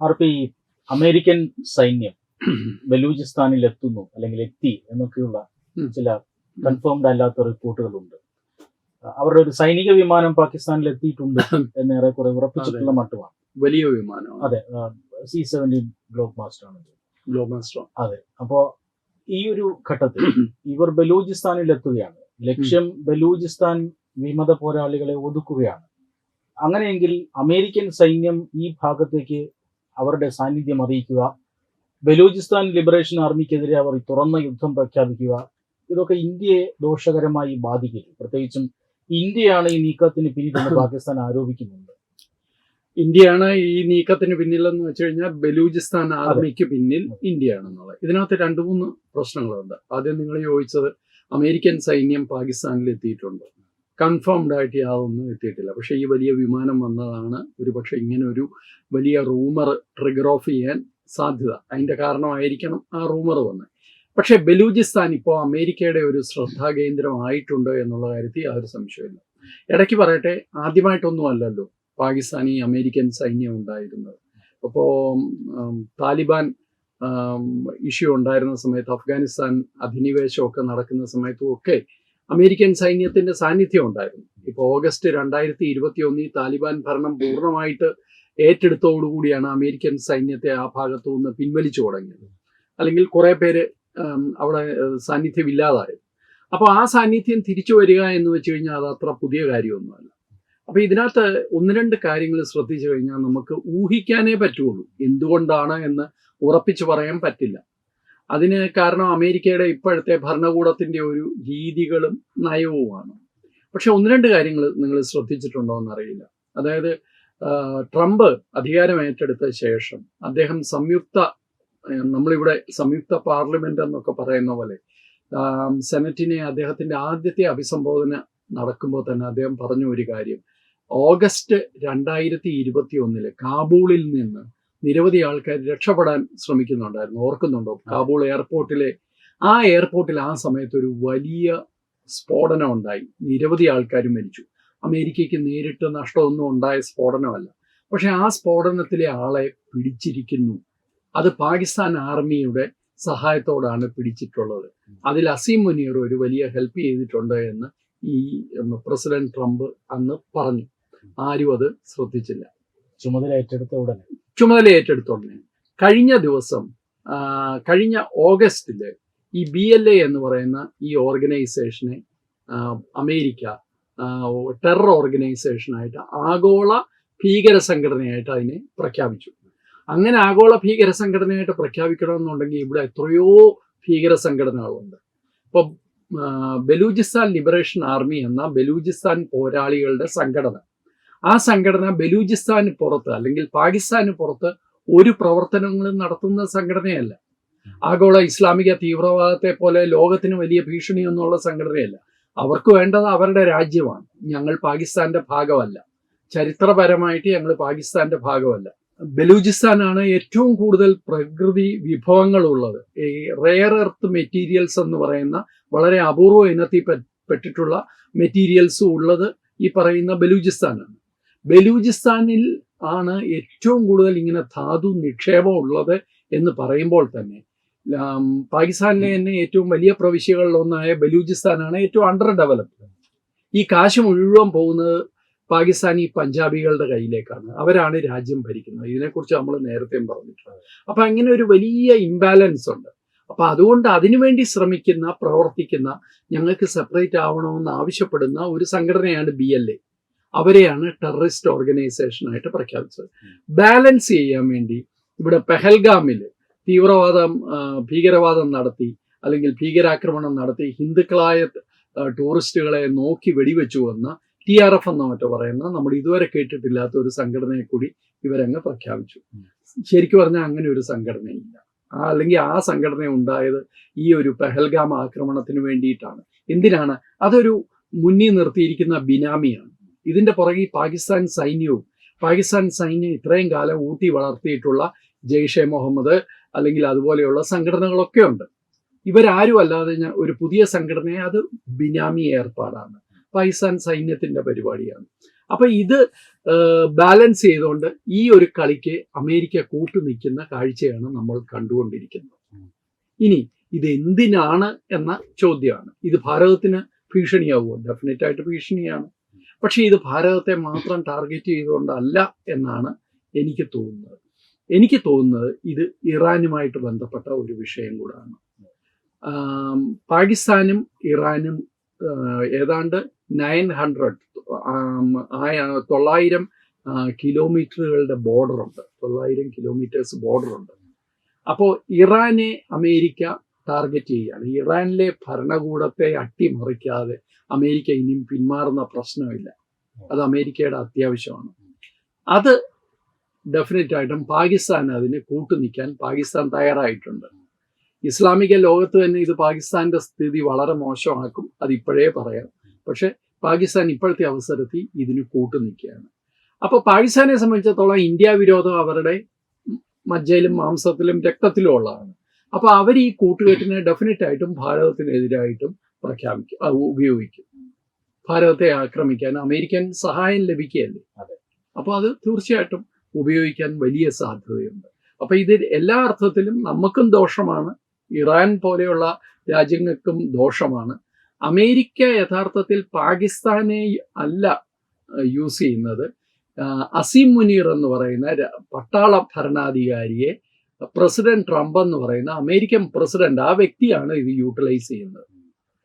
ആർപ്പി ഈ അമേരിക്കൻ സൈന്യം ബലൂചിസ്ഥാനിൽ എത്തുന്നു അല്ലെങ്കിൽ എത്തി എന്നൊക്കെയുള്ള. ചില കൺഫേംഡ് അല്ലാത്ത റിപ്പോർട്ടുകളുണ്ട്. അവരുടെ ഒരു സൈനിക വിമാനം പാകിസ്ഥാനിൽ എത്തിയിട്ടുണ്ട് എന്ന് ഏറെക്കുറെ ഉറപ്പിച്ചിട്ടുള്ള മട്ടുമാണ്. വലിയ വിമാനം അതെ സി സെവന്റീൻ ഗ്ലോബ് മാസ്റ്റർ ആണ്. Globemaster. അതെ അപ്പോ ഈ ഒരു ഘട്ടത്തിൽ ഇവർ ബലൂചിസ്ഥാനിൽ എത്തുകയാണ് ലക്ഷ്യം ബലൂചിസ്ഥാൻ വിമത പോരാളികളെ ഒതുക്കുകയാണ്. അങ്ങനെയെങ്കിൽ അമേരിക്കൻ സൈന്യം ഈ ഭാഗത്തേക്ക് അവരുടെ സാന്നിധ്യം അറിയിക്കുക. ബലൂചിസ്ഥാൻ ലിബറേഷൻ ആർമിക്കെതിരെ അവർ തുറന്ന യുദ്ധം പ്രഖ്യാപിക്കുക. ഇതൊക്കെ ഇന്ത്യയെ ദോഷകരമായി ബാധിക്കും പ്രത്യേകിച്ചും ഇന്ത്യയാണ് ഈ നീക്കത്തിന് പിന്നിലെന്ന് പാകിസ്ഥാൻ ആരോപിക്കുന്നുണ്ട്. ഇന്ത്യയാണ് ഈ നീക്കത്തിന് പിന്നിലെന്ന് വെച്ച് കഴിഞ്ഞാൽ ബലൂചിസ്ഥാൻ ആർമിക്ക് പിന്നിൽ ഇന്ത്യയാണെന്നുള്ളത്. ഇതിനകത്ത് രണ്ടു മൂന്ന് പ്രശ്നങ്ങളുണ്ട്. ആദ്യം നിങ്ങൾ ചോദിച്ചത് അമേരിക്കൻ സൈന്യം പാകിസ്ഥാനിൽ എത്തിയിട്ടുണ്ട് കൺഫേംഡ് ആയിട്ട് യാതൊന്നും എത്തിയിട്ടില്ല. പക്ഷേ ഈ വലിയ വിമാനം വന്നതാണ് ഒരു പക്ഷേ ഇങ്ങനെ ഒരു വലിയ റൂമർ ട്രിഗർ ഓഫ് ചെയ്യാൻ സാധ്യത. അതിന്റെ കാരണമായിരിക്കണം ആ റൂമർ വന്നത്. പക്ഷേ ബലൂചിസ്ഥാൻ ഇപ്പോൾ അമേരിക്കയുടെ ഒരു ശ്രദ്ധാകേന്ദ്രമായിട്ടുണ്ടോ എന്നുള്ള കാര്യത്തിൽ യാതൊരു സംശയമില്ല ഇടയ്ക്ക് പറയട്ടെ ആദ്യമായിട്ടൊന്നും അല്ലല്ലോ പാകിസ്ഥാനി അമേരിക്കൻ സൈന്യം ഉണ്ടായിരുന്നത്. അപ്പോൾ താലിബാൻ ഇഷ്യൂ ഉണ്ടായിരുന്ന സമയത്ത് അഫ്ഗാനിസ്ഥാൻ അധിനിവേശമൊക്കെ നടക്കുന്ന സമയത്തും ഒക്കെ അമേരിക്കൻ സൈന്യത്തിന്റെ സാന്നിധ്യം ഉണ്ടായിരുന്നു. ഇപ്പോൾ ഓഗസ്റ്റ് രണ്ടായിരത്തി ഇരുപത്തി ഒന്നിൽ താലിബാൻ ഭരണം പൂർണമായിട്ട് ഏറ്റെടുത്തോടുകൂടിയാണ് അമേരിക്കൻ സൈന്യത്തെ ആ ഭാഗത്തു നിന്ന് പിൻവലിച്ചു തുടങ്ങിയത്. അല്ലെങ്കിൽ കുറേ പേര് അവിടെ സാന്നിധ്യം ഇല്ലാതായത് അപ്പോൾ ആ സാന്നിധ്യം തിരിച്ചു വരിക എന്ന് വെച്ച് കഴിഞ്ഞാൽ അത് അത്ര പുതിയ കാര്യമൊന്നുമല്ല. അപ്പോൾ ഇതിനകത്ത് ഒന്ന് രണ്ട് കാര്യങ്ങൾ ശ്രദ്ധിച്ചു കഴിഞ്ഞാൽ നമുക്ക് ഊഹിക്കാനേ പറ്റുള്ളൂ. എന്തുകൊണ്ടാണ് എന്ന് ഉറപ്പിച്ചു പറയാൻ പറ്റില്ല. അതിന് കാരണം അമേരിക്കയുടെ ഇപ്പോഴത്തെ ഭരണകൂടത്തിന്റെ ഒരു രീതികളും നയവുമാണ്. പക്ഷെ ഒന്ന് രണ്ട് കാര്യങ്ങൾ നിങ്ങൾ ശ്രദ്ധിച്ചിട്ടുണ്ടോ എന്നറിയില്ല. അതായത് ട്രംപ് അധികാരം ഏറ്റെടുത്ത ശേഷം അദ്ദേഹം സംയുക്ത നമ്മളിവിടെ സംയുക്ത പാർലമെന്റ് എന്നൊക്കെ പറയുന്ന പോലെ സെനറ്റിനെ അദ്ദേഹത്തിന്റെ ആദ്യത്തെ അഭിസംബോധന നടക്കുമ്പോൾ തന്നെ അദ്ദേഹം പറഞ്ഞു ഒരു കാര്യം. ഓഗസ്റ്റ് രണ്ടായിരത്തി ഇരുപത്തി ഒന്നിൽ കാബൂളിൽ നിന്ന് നിരവധി ആൾക്കാർ രക്ഷപ്പെടാൻ ശ്രമിക്കുന്നുണ്ടായിരുന്നു. ഓർക്കുന്നുണ്ടോ? കാബൂൾ എയർപോർട്ടിലെ ആ എയർപോർട്ടിൽ ആ സമയത്ത് ഒരു വലിയ സ്ഫോടനം ഉണ്ടായി നിരവധി ആൾക്കാർ മരിച്ചു. അമേരിക്കയ്ക്ക് നേരിട്ട് നഷ്ടമൊന്നും ഉണ്ടായ സ്ഫോടനമല്ല. പക്ഷെ ആ സ്ഫോടനത്തിലെ ആളെ പിടിച്ചിരിക്കുന്നു. അത് പാകിസ്ഥാൻ ആർമിയുടെ സഹായത്തോടാണ് പിടിച്ചിട്ടുള്ളത്. അതിൽ അസീം മുനീർ ഒരു വലിയ ഹെൽപ്പ് ചെയ്തിട്ടുണ്ട് എന്ന് ഈ പ്രസിഡന്റ് ട്രംപ് അന്ന് പറഞ്ഞു. ആരും അത് ശ്രദ്ധിച്ചില്ല. ചുമതല ഏറ്റെടുത്ത ഉടനെ. ചുമതല ഏറ്റെടുത്ത ഉടനെ. കഴിഞ്ഞ ദിവസം കഴിഞ്ഞ ഓഗസ്റ്റിൽ ഈ ബി എൽ എ എന്ന് പറയുന്ന ഈ ഓർഗനൈസേഷനെ അമേരിക്ക ടെറർ ഓർഗനൈസേഷനായിട്ട് ആഗോള ഭീകര സംഘടനയായിട്ട് അതിനെ പ്രഖ്യാപിച്ചു. അങ്ങനെ ആഗോള ഭീകര സംഘടനയായിട്ട് പ്രഖ്യാപിക്കണമെന്നുണ്ടെങ്കിൽ ഇവിടെ എത്രയോ ഭീകര സംഘടനകളുണ്ട്. ഇപ്പൊ ബലൂചിസ്ഥാൻ ലിബറേഷൻ ആർമി എന്ന ബലൂചിസ്ഥാൻ പോരാളികളുടെ സംഘടന. ആ സംഘടന ബലൂചിസ്ഥാന് പുറത്ത് അല്ലെങ്കിൽ പാകിസ്ഥാന് പുറത്ത് ഒരു പ്രവർത്തനങ്ങളും നടത്തുന്ന സംഘടനയല്ല. ആഗോള ഇസ്ലാമിക തീവ്രവാദത്തെ പോലെ ലോകത്തിന് വലിയ ഭീഷണിയൊന്നുള്ള സംഘടനയല്ല. അവർക്ക് വേണ്ടത് അവരുടെ രാജ്യമാണ്. ഞങ്ങൾ പാകിസ്ഥാന്റെ ഭാഗമല്ല. ചരിത്രപരമായിട്ട് ഞങ്ങൾ പാകിസ്ഥാന്റെ ഭാഗമല്ല. ബലൂചിസ്ഥാനാണ് ഏറ്റവും കൂടുതൽ പ്രകൃതി വിഭവങ്ങളുള്ളത്. ഈ റെയർ എർത്ത് മെറ്റീരിയൽസ് എന്ന് പറയുന്ന വളരെ അപൂർവ ഇനത്തിൽ പെട്ടിട്ടുള്ള മെറ്റീരിയൽസ് ഉള്ളത് ഈ പറയുന്ന ബലൂചിസ്ഥാനാണ്. ബലൂചിസ്ഥാനിൽ ആണ് ഏറ്റവും കൂടുതൽ ഇങ്ങനെ ധാതു നിക്ഷേപം ഉള്ളത് എന്ന് പറയുമ്പോൾ തന്നെ. പാകിസ്ഥാനിലെ തന്നെ ഏറ്റവും വലിയ പ്രവിശ്യകളിലൊന്നായ ബലൂചിസ്ഥാനാണ് ഏറ്റവും അണ്ടർ ഡെവലപ്ഡ് ഈ കാശ് മുഴുവൻ പോകുന്നത് പാകിസ്ഥാനി പഞ്ചാബികളുടെ കയ്യിലേക്കാണ്. അവരാണ് രാജ്യം ഭരിക്കുന്നത്. ഇതിനെക്കുറിച്ച് നമ്മൾ നേരത്തെയും പറഞ്ഞിട്ടുണ്ട്. അപ്പം അങ്ങനെ ഒരു വലിയ ഇംബാലൻസ് ഉണ്ട്. അപ്പം അതുകൊണ്ട് അതിനുവേണ്ടി ശ്രമിക്കുന്ന പ്രവർത്തിക്കുന്ന ഞങ്ങൾക്ക് സെപ്പറേറ്റ് ആവണമെന്ന് ആവശ്യപ്പെടുന്ന ഒരു സംഘടനയാണ് ബി എൽ എ അവരെയാണ് ടെററിസ്റ്റ് ഓർഗനൈസേഷനായിട്ട് പ്രഖ്യാപിച്ചത്. ബാലൻസ് ചെയ്യാൻ വേണ്ടി ഇവിടെ പെഹൽഗാമിൽ തീവ്രവാദം ഭീകരവാദം നടത്തി അല്ലെങ്കിൽ ഭീകരാക്രമണം നടത്തി ഹിന്ദുക്കളായ ടൂറിസ്റ്റുകളെ നോക്കി വെടിവെച്ചു വന്ന ടി ആർ എഫ് എന്ന മറ്റോ പറയുന്ന നമ്മൾ ഇതുവരെ കേട്ടിട്ടില്ലാത്ത ഒരു സംഘടനയെ കൂടി ഇവരങ്ങ് പ്രഖ്യാപിച്ചു. ശരിക്കും പറഞ്ഞാൽ അങ്ങനെ ഒരു സംഘടനയില്ല. ആ അല്ലെങ്കിൽ ആ സംഘടന ഉണ്ടായത് ഈ ഒരു പെഹൽഗാം ആക്രമണത്തിന് വേണ്ടിയിട്ടാണ്. എന്തിനാണ്? അതൊരു മുന്നിൽ നിർത്തിയിരിക്കുന്ന ബിനാമിയാണ്. ഇതിന്റെ പുറകെ പാകിസ്ഥാൻ സൈന്യവും പാകിസ്ഥാൻ സൈന്യം ഇത്രയും കാലം ഊട്ടി വളർത്തിയിട്ടുള്ള ജെയ്ഷെ മുഹമ്മദ് അല്ലെങ്കിൽ അതുപോലെയുള്ള സംഘടനകളൊക്കെ ഉണ്ട്. ഇവരാരും അല്ലാതെ ഞാൻ ഒരു പുതിയ സംഘടനയെ അത് ബിനാമി ഏർപ്പാടാണ്. പാകിസ്ഥാൻ സൈന്യത്തിന്റെ പരിപാടിയാണ്. അപ്പൊ ഇത് ബാലൻസ് ചെയ്തുകൊണ്ട് ഈ ഒരു കളിക്ക് അമേരിക്ക കൂട്ടു നിൽക്കുന്ന കാഴ്ചയാണ് നമ്മൾ കണ്ടുകൊണ്ടിരിക്കുന്നത്. ഇനി ഇത് എന്തിനാണ് എന്ന ചോദ്യമാണ്. ഇത് ഭാരതത്തിന് ഭീഷണിയാവുമോ? ഡെഫിനറ്റ് ആയിട്ട് ഭീഷണിയാണ്. പക്ഷേ ഇത് ഭാരതത്തെ മാത്രം ടാർഗറ്റ് ചെയ്തുകൊണ്ടല്ല എന്നാണ് എനിക്ക് തോന്നുന്നത്. എനിക്ക് തോന്നുന്നത് ഇത് ഇറാനുമായിട്ട് ബന്ധപ്പെട്ട ഒരു വിഷയം കൂടാണ്. പാകിസ്ഥാനും ഇറാനും ഏതാണ്ട് നയൻ ഹൺഡ്രഡ് തൊള്ളായിരം കിലോമീറ്ററുകളുടെ ബോർഡറുണ്ട് തൊള്ളായിരം കിലോമീറ്റേഴ്സ് ബോർഡറുണ്ട് അപ്പോൾ ഇറാനെ അമേരിക്ക ടാർഗറ്റ് ചെയ്യുകയാണ്. ഇറാനിലെ ഭരണകൂടത്തെ അട്ടിമറിക്കാതെ അമേരിക്ക ഇനിയും പിന്മാറുന്ന പ്രശ്നമില്ല. അത് അമേരിക്കയുടെ അത്യാവശ്യമാണ്. അത് ഡെഫിനറ്റ് ആയിട്ടും പാകിസ്ഥാൻ അതിന് കൂട്ടുനിൽക്കാൻ പാകിസ്ഥാൻ തയ്യാറായിട്ടുണ്ട്. ഇസ്ലാമിക ലോകത്ത് തന്നെ ഇത് പാകിസ്ഥാന്റെ സ്ഥിതി വളരെ മോശമാക്കും അത് ഇപ്പോഴേ പറയാം. പക്ഷെ പാകിസ്ഥാൻ ഇപ്പോഴത്തെ അവസരത്തിൽ ഇതിന് കൂട്ടുനിൽക്കുകയാണ് അപ്പോൾ പാകിസ്ഥാനെ സംബന്ധിച്ചിടത്തോളം ഇന്ത്യ വിരോധം അവരുടെ മജ്ജയിലും മാംസത്തിലും രക്തത്തിലും ഉള്ളതാണ്. അപ്പോൾ അവർ ഈ കൂട്ടുകെട്ടിനെ ഡെഫിനറ്റ് ആയിട്ടും ഭാരതത്തിനെതിരായിട്ടും പ്രഖ്യാപിക്കും. ഉപയോഗിക്കും. ഭാരതത്തെ ആക്രമിക്കാൻ അമേരിക്കൻ സഹായം ലഭിക്കുകയല്ലേ? അതെ. അപ്പൊ അത് തീർച്ചയായിട്ടും ഉപയോഗിക്കാൻ വലിയ സാധ്യതയുണ്ട്. അപ്പൊ ഇത് എല്ലാ അർത്ഥത്തിലും നമുക്കും ദോഷമാണ്. ഇറാൻ പോലെയുള്ള രാജ്യങ്ങൾക്കും ദോഷമാണ്. അമേരിക്ക യഥാർത്ഥത്തിൽ പാകിസ്ഥാനെ അല്ല യൂസ് ചെയ്യുന്നത്. അസീം മുനീർ എന്ന് പറയുന്ന പട്ടാള ഭരണാധികാരിയെ പ്രസിഡന്റ് ട്രംപ് എന്ന് പറയുന്ന അമേരിക്കൻ പ്രസിഡന്റ് ആ വ്യക്തിയാണ് ഇത് യൂട്ടിലൈസ് ചെയ്യുന്നത്.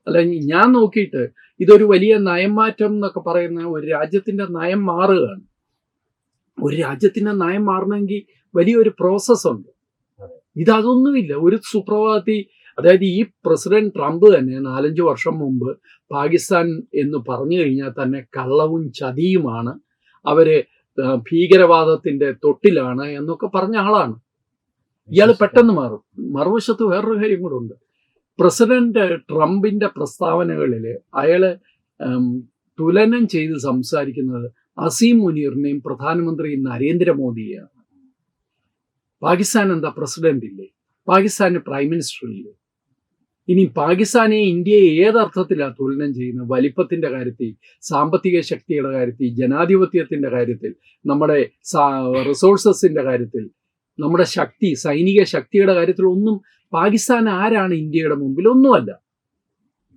അല്ല ഞാൻ നോക്കിയിട്ട് ഇതൊരു വലിയ നയംമാറ്റം എന്നൊക്കെ പറയുന്ന ഒരു രാജ്യത്തിന്റെ നയം മാറുകയാണ്. ഒരു രാജ്യത്തിന്റെ നയം മാറണമെങ്കിൽ വലിയൊരു പ്രോസസ് ഉണ്ട് ഇതൊന്നുമില്ല ഒരു സുപ്രഭാതത്തിൽ അതായത് ഈ പ്രസിഡന്റ് ട്രംപ് തന്നെ നാലഞ്ച് വർഷം മുമ്പ് പാകിസ്ഥാൻ എന്ന് പറഞ്ഞു കഴിഞ്ഞാൽ തന്നെ കള്ളവും ചതിയുമാണ്. അവർ ഭീകരവാദത്തിന്റെ തൊട്ടിലാണ് എന്നൊക്കെ പറഞ്ഞ ആളാണ്. ഇയാൾ പെട്ടെന്ന് മാറും. മറുവശത്ത് വേറൊരു കാര്യം കൂടെ ഉണ്ട്. പ്രസിഡന്റ് ട്രംപിന്റെ പ്രസ്താവനകളിൽ അയാൾ തുലനം ചെയ്ത് സംസാരിക്കുന്നത് അസീം മുനീറിനെയും പ്രധാനമന്ത്രി നരേന്ദ്രമോദിയെയാണ്. പാകിസ്ഥാൻ എന്താ പ്രസിഡന്റ് ഇല്ലേ പാകിസ്ഥാന് പ്രൈം മിനിസ്റ്റർ ഇല്ലേ ഇനി പാകിസ്ഥാനെ ഇന്ത്യയെ ഏതർത്ഥത്തിലാണ് തുലനം ചെയ്യുന്നത്? വലിപ്പത്തിന്റെ കാര്യത്തിൽ സാമ്പത്തിക ശക്തിയുടെ കാര്യത്തിൽ ജനാധിപത്യത്തിന്റെ കാര്യത്തിൽ നമ്മുടെ റിസോഴ്സസിന്റെ കാര്യത്തിൽ നമ്മുടെ ശക്തി സൈനിക ശക്തിയുടെ കാര്യത്തിൽ ഒന്നും പാകിസ്ഥാൻ ആരാണ് ഇന്ത്യയുടെ മുമ്പിൽ ഒന്നുമല്ല.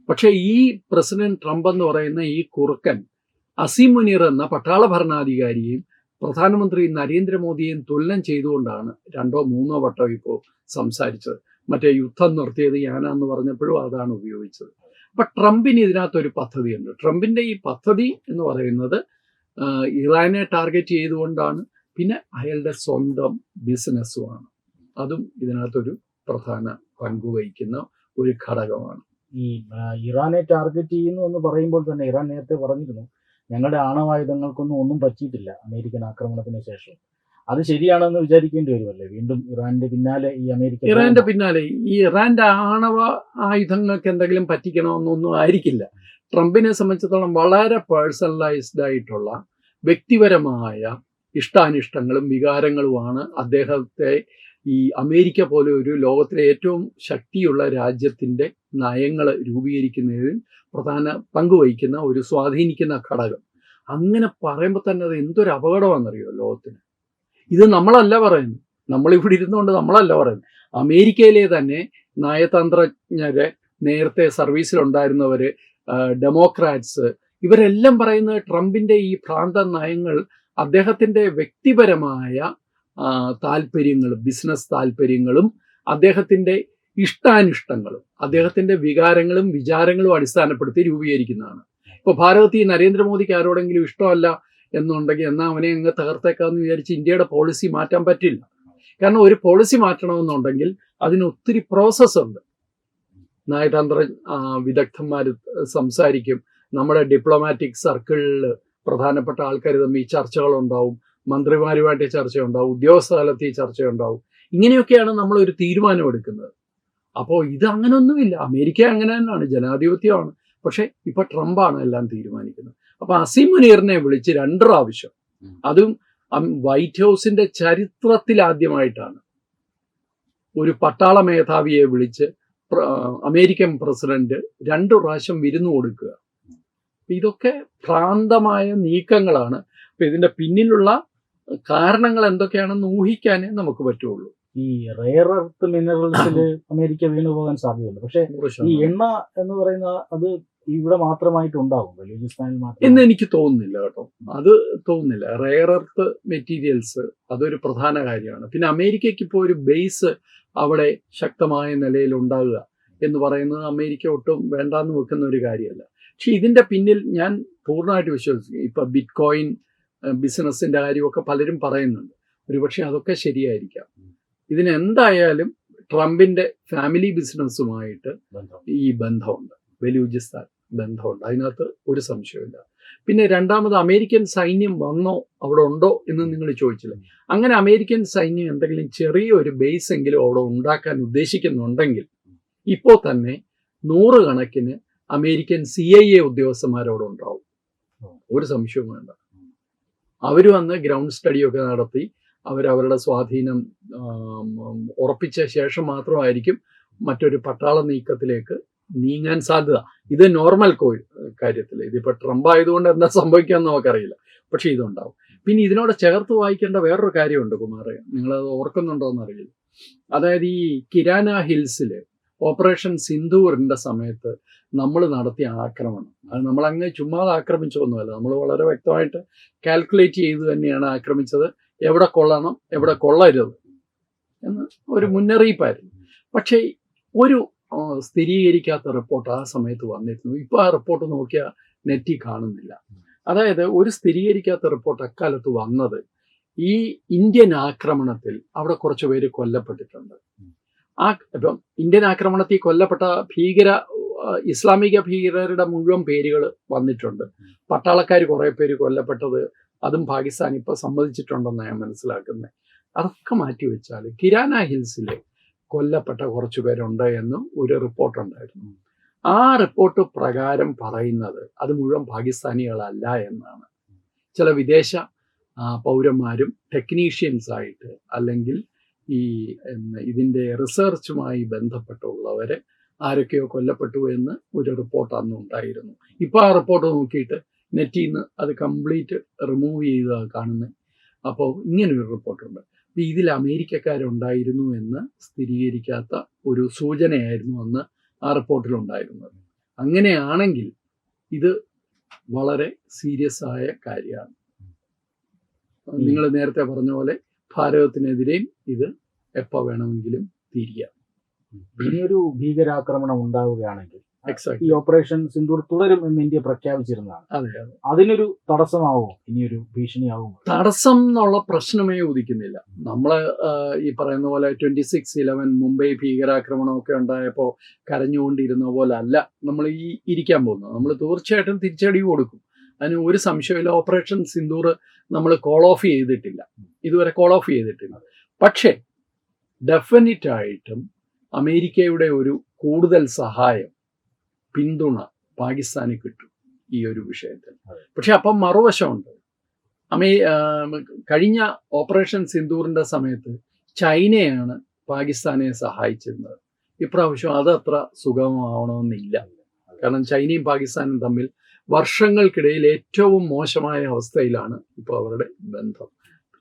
പക്ഷേ ഈ പ്രസിഡന്റ് ട്രംപ് എന്ന് പറയുന്ന ഈ കുറുക്കൻ അസീം മുനീർ എന്ന പട്ടാള ഭരണാധികാരിയെയും പ്രധാനമന്ത്രി നരേന്ദ്രമോദിയെയും തുല്യം ചെയ്തുകൊണ്ടാണ് രണ്ടോ മൂന്നോ വട്ടം ഇപ്പോൾ സംസാരിച്ചത്. മറ്റേ യുദ്ധം നിർത്തിയത് ഞാനാന്ന് പറഞ്ഞപ്പോഴും അതാണ് ഉപയോഗിച്ചത്. അപ്പൊ ട്രംപിന് ഇതിനകത്തൊരു പദ്ധതിയുണ്ട്. ട്രംപിന്റെ ഈ പദ്ധതി എന്ന് പറയുന്നത് ഇറാനെ ടാർഗറ്റ് ചെയ്തുകൊണ്ടാണ് പിന്നെ അയാളുടെ സ്വന്തം ബിസിനസ്സുമാണ്. അതും ഇതിനകത്തൊരു പ്രധാന പങ്കുവഹിക്കുന്ന ഒരു ഘടകമാണ്. ഈ ഇറാനെ ടാർഗറ്റ് ചെയ്യുന്നു എന്ന് പറയുമ്പോൾ തന്നെ ഇറാൻ നേരത്തെ പറഞ്ഞിരുന്നു ഞങ്ങളുടെ ആണവായുധങ്ങൾക്കൊന്നും ഒന്നും പറ്റിയിട്ടില്ല അമേരിക്കൻ ആക്രമണത്തിന് ശേഷം. അത് ശരിയാണെന്ന് വിചാരിക്കേണ്ടി വരുമല്ലേ? വീണ്ടും ഇറാന്റെ പിന്നാലെ ഈ അമേരിക്ക ഇറാന്റെ പിന്നാലെ ഈ ഇറാന്റെ ആണവ ആയുധങ്ങൾക്ക് എന്തെങ്കിലും പറ്റിക്കണമെന്നൊന്നും ആയിരിക്കില്ല. ട്രംപിനെ സംബന്ധിച്ചിടത്തോളം വളരെ പേഴ്സണലൈസ്ഡ് ആയിട്ടുള്ള വ്യക്തിപരമായ ഇഷ്ടാനിഷ്ടങ്ങളും വികാരങ്ങളുമാണ് അദ്ദേഹത്തെ ഈ അമേരിക്ക പോലെ ഒരു ലോകത്തിലെ ഏറ്റവും ശക്തിയുള്ള രാജ്യത്തിന്റെ നയങ്ങൾ രൂപീകരിക്കുന്നതിൽ പ്രധാന പങ്കുവഹിക്കുന്ന ഒരു സ്വാധീനിക്കുന്ന ഘടകം. അങ്ങനെ പറയുമ്പോൾ തന്നെ അത് എന്തൊരു അപകടമാണെന്നറിയോ ലോകത്തിന്? ഇത് നമ്മളല്ല പറയുന്നത്. നമ്മളിവിടെ ഇരുന്നുകൊണ്ട് നമ്മളല്ല പറയുന്നത്. അമേരിക്കയിലെ തന്നെ നയതന്ത്രജ്ഞരെ നേരത്തെ സർവീസിലുണ്ടായിരുന്നവർ ഡെമോക്രാറ്റ്സ് ഇവരെല്ലാം പറയുന്നത് ട്രംപിന്റെ ഈ ഭ്രാന്ത നയങ്ങൾ അദ്ദേഹത്തിന്റെ വ്യക്തിപരമായ താല്പര്യങ്ങളും ബിസിനസ് താല്പര്യങ്ങളും അദ്ദേഹത്തിന്റെ ഇഷ്ടാനിഷ്ടങ്ങളും അദ്ദേഹത്തിന്റെ വികാരങ്ങളും വിചാരങ്ങളും അടിസ്ഥാനപ്പെടുത്തി രൂപീകരിക്കുന്നതാണ്. ഇപ്പൊ ഭാരതത്തിൽ നരേന്ദ്രമോദിക്ക് ആരോടെങ്കിലും ഇഷ്ടമല്ല എന്നുണ്ടെങ്കിൽ എന്നാൽ അവനെ അങ്ങ് തകർത്തേക്കാന്ന് വിചാരിച്ച് ഇന്ത്യയുടെ പോളിസി മാറ്റാൻ പറ്റില്ല. കാരണം ഒരു പോളിസി മാറ്റണമെന്നുണ്ടെങ്കിൽ അതിന് ഒത്തിരി പ്രോസസ് ഉണ്ട്. നയതന്ത്ര വിദഗ്ധന്മാർ സംസാരിക്കും. നമ്മുടെ ഡിപ്ലോമാറ്റിക് സർക്കിളിൽ പ്രധാനപ്പെട്ട ആൾക്കാർ തമ്മിൽ ചർച്ചകൾ ഉണ്ടാവും മന്ത്രിമാരുമായിട്ട് ചർച്ചയുണ്ടാവും. ഉദ്യോഗസ്ഥ തലത്തിൽ ചർച്ചയുണ്ടാവും. ഇങ്ങനെയൊക്കെയാണ് നമ്മൾ ഒരു തീരുമാനം എടുക്കുന്നത് അപ്പോൾ ഇത് അങ്ങനെയൊന്നുമില്ല അമേരിക്ക അങ്ങനെ തന്നെയാണ്. ജനാധിപത്യമാണ്. പക്ഷെ ഇപ്പൊ ട്രംപാണ് എല്ലാം തീരുമാനിക്കുന്നത്. അപ്പൊ അസീം മുനീറിനെ വിളിച്ച് രണ്ട് പ്രാവശ്യം അതും വൈറ്റ് ഹൗസിന്റെ ചരിത്രത്തിൽ ആദ്യമായിട്ടാണ് ഒരു പട്ടാള മേധാവിയെ വിളിച്ച് അമേരിക്കൻ പ്രസിഡന്റ് രണ്ടു പ്രാവശ്യം വിരുന്നു കൊടുക്കുക. ഇതൊക്കെ ഭ്രാന്തമായ നീക്കങ്ങളാണ്. അപ്പൊ ഇതിന്റെ പിന്നിലുള്ള കാരണങ്ങൾ എന്തൊക്കെയാണെന്ന് ഊഹിക്കാനേ നമുക്ക് പറ്റുള്ളൂ. ഈ റെയർ എർത്ത് മിനറൽസിൽ അമേരിക്ക വീണു പോകാൻ സാധ്യതയുണ്ട്. പക്ഷേ ഈ. എണ്ണ എന്ന് പറയുന്ന അത് ഇവിടെ മാത്രമായിട്ട് ഉണ്ടാവും ബലൂചിസ്ഥാനിൽ എന്ന് മാത്രം എനിക്ക് തോന്നുന്നില്ല കേട്ടോ. അത് തോന്നുന്നില്ല. റെയർ എർത്ത് മെറ്റീരിയൽസ് അതൊരു പ്രധാന കാര്യമാണ്. പിന്നെ അമേരിക്കയ്ക്ക് ഇപ്പോൾ ഒരു ബേസ് അവിടെ ശക്തമായ നിലയിൽ ഉണ്ടാകുക എന്ന് പറയുന്നത് അമേരിക്ക ഒട്ടും വേണ്ടാന്ന് വെക്കുന്ന ഒരു കാര്യമല്ല. പക്ഷെ ഇതിന്റെ പിന്നിൽ ഞാൻ പൂർണമായിട്ട് വിശ്വസിക്കും ഇപ്പൊ ബിറ്റ് കോയിൻ ബിസിനസിന്റെ കാര്യമൊക്കെ പലരും പറയുന്നുണ്ട്. ഒരുപക്ഷെ അതൊക്കെ ശരിയായിരിക്കാം. ഇതിനെന്തായാലും ട്രംപിന്റെ ട്രംപിന്റെ ഫാമിലി ബിസിനസ്സുമായിട്ട് ഈ ബന്ധമുണ്ട്. ബലൂചിസ്ഥാൻ ബന്ധമുണ്ട്. അതിനകത്ത് ഒരു സംശയമില്ല പിന്നെ രണ്ടാമത് അമേരിക്കൻ സൈന്യം വന്നോ അവിടെ ഉണ്ടോ എന്ന് നിങ്ങൾ ചോദിച്ചില്ല. അങ്ങനെ അമേരിക്കൻ സൈന്യം എന്തെങ്കിലും ചെറിയൊരു ബേസ് എങ്കിലും അവിടെ ഉണ്ടാക്കാൻ ഉദ്ദേശിക്കുന്നുണ്ടെങ്കിൽ ഇപ്പോൾ തന്നെ നൂറുകണക്കിന് അമേരിക്കൻ സി ഐ എ ഉദ്യോഗസ്ഥന്മാരവിടെ ഉണ്ടാവും ഒരു സംശയവും വേണ്ട. അവർ വന്ന് ഗ്രൗണ്ട് സ്റ്റഡിയൊക്കെ നടത്തി അവരവരുടെ സ്വാധീനം ഉറപ്പിച്ച ശേഷം മാത്രമായിരിക്കും മറ്റൊരു പട്ടാള നീക്കത്തിലേക്ക് നീങ്ങാൻ സാധ്യത. ഇത് നോർമൽ കോ കാര്യത്തിൽ ഇതിപ്പോൾ ട്രംപ് ആയതുകൊണ്ട് എന്താ സംഭവിക്കാമെന്ന് നമുക്കറിയില്ല. പക്ഷേ ഇതുണ്ടാവും. പിന്നെ ഇതിനോട് ചേർത്ത് വായിക്കേണ്ട വേറൊരു കാര്യമുണ്ട് കുമാറെ. നിങ്ങളത് ഓർക്കുന്നുണ്ടോ എന്നറിയില്ല അതായത് ഈ കിരാന ഹിൽസിൽ ഓപ്പറേഷൻ സിന്ധൂറിന്റെ സമയത്ത് നമ്മൾ നടത്തിയ ആക്രമണം. അത് നമ്മൾ അങ്ങ് ചുമ്മാതെ ആക്രമിച്ചൊന്നുമല്ല. നമ്മൾ വളരെ വ്യക്തമായിട്ട് കാൽക്കുലേറ്റ് ചെയ്ത് തന്നെയാണ് ആക്രമിച്ചത്. എവിടെ കൊള്ളണം എവിടെ കൊള്ളരുത് എന്ന് ഒരു മുന്നറിയിപ്പായിരുന്നു. പക്ഷേ ഒരു സ്ഥിരീകരിക്കാത്ത റിപ്പോർട്ട് ആ സമയത്ത് വന്നിരുന്നു. ഇപ്പൊ ആ റിപ്പോർട്ട് നോക്കിയാൽ നെറ്റി കാണുന്നില്ല. അതായത് ഒരു സ്ഥിരീകരിക്കാത്ത റിപ്പോർട്ട് അക്കാലത്ത് വന്നത് ഈ ഇന്ത്യൻ ആക്രമണത്തിൽ അവിടെ കുറച്ച് പേര് കൊല്ലപ്പെട്ടിട്ടുണ്ട്. ആ ഇപ്പം ഇന്ത്യൻ ആക്രമണത്തിൽ കൊല്ലപ്പെട്ട ഭീകര ഇസ്ലാമിക ഭീകരരുടെ മുഴുവൻ പേരുകൾ വന്നിട്ടുണ്ട്. പട്ടാളക്കാർ കുറേ പേര് കൊല്ലപ്പെട്ടത് അതും പാകിസ്ഥാൻ ഇപ്പൊ സമ്മതിച്ചിട്ടുണ്ടെന്ന് ഞാൻ മനസ്സിലാക്കുന്നത്. അതൊക്കെ മാറ്റി വെച്ചാൽ കിരാന ഹിൽസിലെ കൊല്ലപ്പെട്ട കുറച്ചു പേരുണ്ട് എന്ന് ഒരു റിപ്പോർട്ട് ഉണ്ടായിരുന്നു. ആ റിപ്പോർട്ട് പ്രകാരം പറയുന്നത് അത് മുഴുവൻ പാകിസ്ഥാനികളല്ല എന്നാണ്. ചില വിദേശ പൗരന്മാരും ടെക്നീഷ്യൻസ് ആയിട്ട് അല്ലെങ്കിൽ ഈ ഇതിന്റെ റിസർച്ചുമായി ബന്ധപ്പെട്ടുള്ളവരെ ആരൊക്കെയോ കൊല്ലപ്പെട്ടു എന്ന് ഒരു റിപ്പോർട്ട് അന്ന് ഉണ്ടായിരുന്നു. ഇപ്പോൾ ആ റിപ്പോർട്ട് നോക്കിയിട്ട് നെറ്റിൽ നിന്ന് അത് കംപ്ലീറ്റ് റിമൂവ് ചെയ്ത് കാണുന്നത് അപ്പോൾ ഇങ്ങനൊരു റിപ്പോർട്ടുണ്ട്. അപ്പൊ ഇതിൽ അമേരിക്കക്കാരുണ്ടായിരുന്നു എന്ന് സ്ഥിരീകരിക്കാത്ത ഒരു സൂചനയായിരുന്നു അന്ന് ആ റിപ്പോർട്ടിലുണ്ടായിരുന്നത്. അങ്ങനെയാണെങ്കിൽ ഇത് വളരെ സീരിയസ് ആയ കാര്യമാണ്. നിങ്ങൾ നേരത്തെ പറഞ്ഞ പോലെ ഭാരതത്തിനെതിരെയും ഇത് എപ്പോ വേണമെങ്കിലും തിരിയാം ഇനിയൊരു ഭീകരാക്രമണം ഉണ്ടാവുകയാണെങ്കിൽ ഈ ഓപ്പറേഷൻ സിന്ദൂർ തുടരും എന്ന് ഇന്ത്യ പ്രഖ്യാപിച്ചിരുന്നതാണ്. അതെ അതെ. അതിനൊരു തടസ്സമാവോ ഇനിയൊരു ഭീഷണിയാവുമോ? തടസ്സം എന്നുള്ള പ്രശ്നമേ ഉദിക്കുന്നില്ല. നമ്മൾ ഈ പറയുന്ന പോലെ ട്വന്റി സിക്സ് ഇലവൻ മുംബൈ ഭീകരാക്രമണമൊക്കെ ഉണ്ടായപ്പോൾ കരഞ്ഞുകൊണ്ടിരുന്ന പോലെ അല്ല നമ്മൾ ഈ ഇരിക്കാൻ പോകുന്നത്. നമ്മൾ തീർച്ചയായിട്ടും തിരിച്ചടി കൊടുക്കും. അതിന് ഒരു സംശയമില്ല. ഓപ്പറേഷൻ സിന്ദൂർ നമ്മൾ കോൾ ഓഫ് ചെയ്തിട്ടില്ല. ഇതുവരെ കോൾ ഓഫ് ചെയ്തിട്ടില്ല. പക്ഷേ ഡെഫിനറ്റ് ആയിട്ടും അമേരിക്കയുടെ ഒരു കൂടുതൽ സഹായം പിന്തുണ പാകിസ്ഥാന് കിട്ടും ഈ ഒരു വിഷയത്തിൽ. പക്ഷെ അപ്പം മറുവശമുണ്ട്. അമേ കഴിഞ്ഞ ഓപ്പറേഷൻ സിന്ദൂറിന്റെ സമയത്ത് ചൈനയാണ് പാകിസ്ഥാനെ സഹായിച്ചിരുന്നത്. ഇപ്രാവശ്യം അത് അത്ര സുഗമമാവണമെന്നില്ല കാരണം ചൈനയും പാകിസ്ഥാനും തമ്മിൽ വർഷങ്ങൾക്കിടയിൽ ഏറ്റവും മോശമായ അവസ്ഥയിലാണ് ഇപ്പോൾ അവരുടെ ബന്ധം.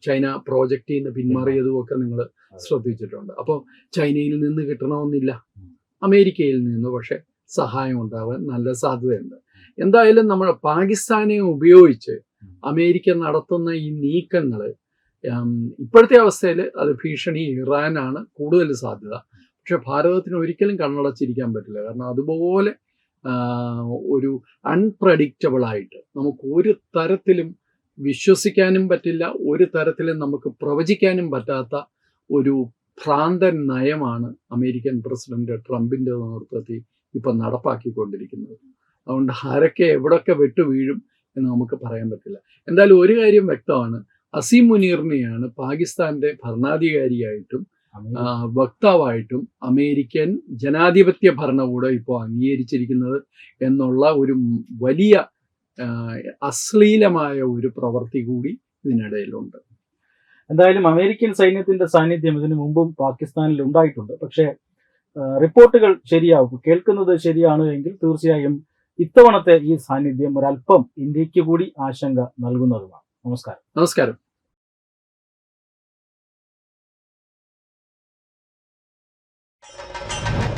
ചൈന പ്രോജക്റ്റിൽ നിന്ന് പിന്മാറിയതും ഒക്കെ നിങ്ങൾ ശ്രദ്ധിച്ചിട്ടുണ്ട്. അപ്പോൾ ചൈനയിൽ നിന്ന് കിട്ടണമെന്നില്ല. അമേരിക്കയിൽ നിന്ന് പക്ഷെ സഹായം ഉണ്ടാവാൻ നല്ല സാധ്യതയുണ്ട്. എന്തായാലും നമ്മൾ പാകിസ്ഥാനെ ഉപയോഗിച്ച് അമേരിക്ക നടത്തുന്ന ഈ നീക്കങ്ങൾ ഇപ്പോഴത്തെ അവസ്ഥയിൽ അത് ഭീഷണി ഇറാനാണ് കൂടുതൽ സാധ്യത. പക്ഷെ ഭാരതത്തിന് ഒരിക്കലും കണ്ണടച്ചിരിക്കാൻ പറ്റില്ല. കാരണം അതുപോലെ ഒരു അൺപ്രഡിക്റ്റബിൾ ആയിട്ട് നമുക്ക് ഒരു തരത്തിലും വിശ്വസിക്കാനും പറ്റില്ല ഒരു തരത്തിലും നമുക്ക് പ്രവചിക്കാനും പറ്റാത്ത ഒരു ഭ്രാന്തൻ നയമാണ് അമേരിക്കൻ പ്രസിഡന്റ് ട്രംപിന്റെ നേതൃത്വത്തിൽ ഇപ്പൊ നടപ്പാക്കിക്കൊണ്ടിരിക്കുന്നത്. അതുകൊണ്ട് ആരൊക്കെ എവിടൊക്കെ വെട്ടു വീഴും എന്ന് നമുക്ക് പറയാൻ പറ്റില്ല. എന്തായാലും ഒരു കാര്യം വ്യക്തമാണ്. അസീം മുനീറിനെയാണ് പാകിസ്ഥാന്റെ ഭരണാധികാരിയായിട്ടും വക്താവായിട്ടും അമേരിക്കൻ ജനാധിപത്യ ഭരണകൂടം ഇപ്പോൾ അംഗീകരിച്ചിരിക്കുന്നത് എന്നുള്ള ഒരു വലിയ അശ്ലീലമായ ഒരു പ്രവൃത്തി കൂടി ഇതിനിടയിലുണ്ട്. എന്തായാലും അമേരിക്കൻ സൈന്യത്തിന്റെ സാന്നിധ്യം ഇതിനു മുമ്പും പാകിസ്ഥാനിൽ ഉണ്ടായിട്ടുണ്ട്. പക്ഷേ റിപ്പോർട്ടുകൾ ശരിയാവും. കേൾക്കുന്നത് ശരിയാണ് എങ്കിൽ തീർച്ചയായും ഇത്തവണത്തെ ഈ സാന്നിധ്യം ഒരല്പം ഇന്ത്യയ്ക്ക് കൂടി ആശങ്ക നൽകുന്നതുമാണ്. നമസ്കാരം. നമസ്കാരം.